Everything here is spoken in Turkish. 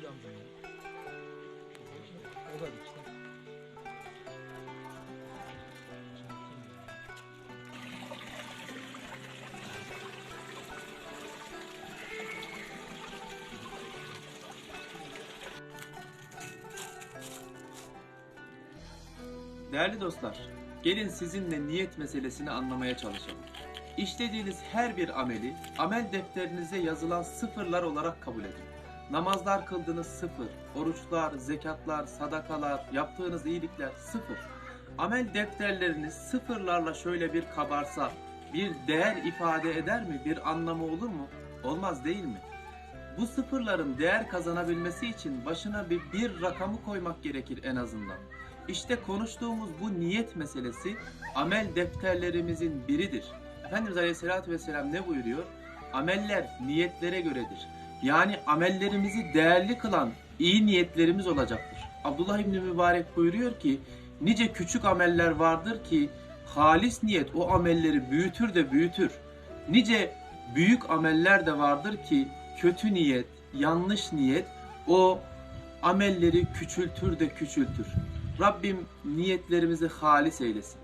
amcam ya. O da işte. Değerli dostlar, gelin sizinle niyet meselesini anlamaya çalışalım. İşlediğiniz her bir ameli, amel defterinize yazılan sıfırlar olarak kabul edin. Namazlar kıldığınız sıfır, oruçlar, zekatlar, sadakalar, yaptığınız iyilikler sıfır. Amel defterleriniz sıfırlarla şöyle bir kabarsa, bir değer ifade eder mi, bir anlamı olur mu? Olmaz değil mi? Bu sıfırların değer kazanabilmesi için başına bir bir rakamı koymak gerekir en azından. İşte konuştuğumuz bu niyet meselesi amel defterlerimizin biridir. Efendimiz Aleyhisselatü Vesselam ne buyuruyor? Ameller niyetlere göredir. Yani amellerimizi değerli kılan iyi niyetlerimiz olacaktır. Abdullah İbni Mübarek buyuruyor ki nice küçük ameller vardır ki halis niyet o amelleri büyütür de büyütür. Nice büyük ameller de vardır ki kötü niyet, yanlış niyet o amelleri küçültür de küçültür. Rabbim niyetlerimizi halis eylesin.